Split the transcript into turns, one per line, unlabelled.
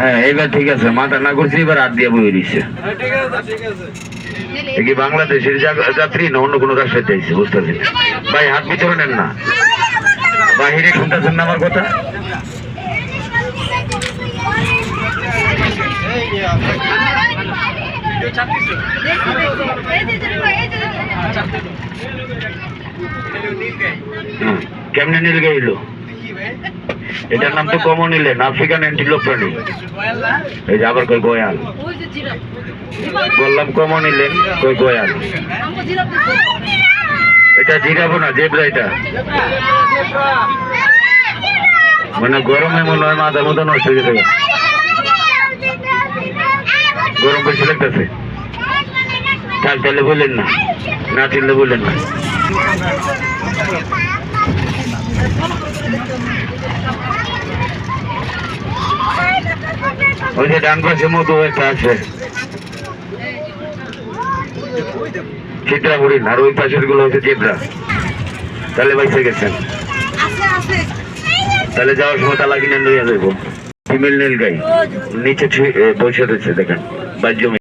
হ্যাঁ এবার ঠিক আছে। মাথা না করছি এবার হাত দিয়ে বই দিচ্ছে কি বাংলাদেশের যাত্রী না অন্য কোনো রাষ্ট্রের চাইছে বুঝতেছি না। ভাই হাত ভিতরে নেন না। বাহিরে শুনতেছেন না আমার কথা? কেমনে নীল গাইল এটার নাম তো কমন নিলেন আফ্রিকান অ্যান্টিলোপ প্রাণী এই যে আবার কই গয়াল বললাম কমন নিলেন কই গয়াল এটা জিরাবো না, জেবরা এটা। মানে গরমে মনে হয় মাথার মতো নষ্ট হয়ে যাবে। গরম বেশি লাগতেছে। থাক, তাহলে বললেন না। না চিনলে বললেন না। ওই যে ডান পাশে মতো একটা আছে। চিত্রা হরিণ আর ওই পাশেরগুলো হচ্ছে চিত্রা তাহলে বাইসে গেছেন। তাহলে যাওয়ার সময় তালা কিনে নিয়ে যাব ফিমেল নীল গাই। নিচে বসে রয়েছে দেখেন। বাহ্য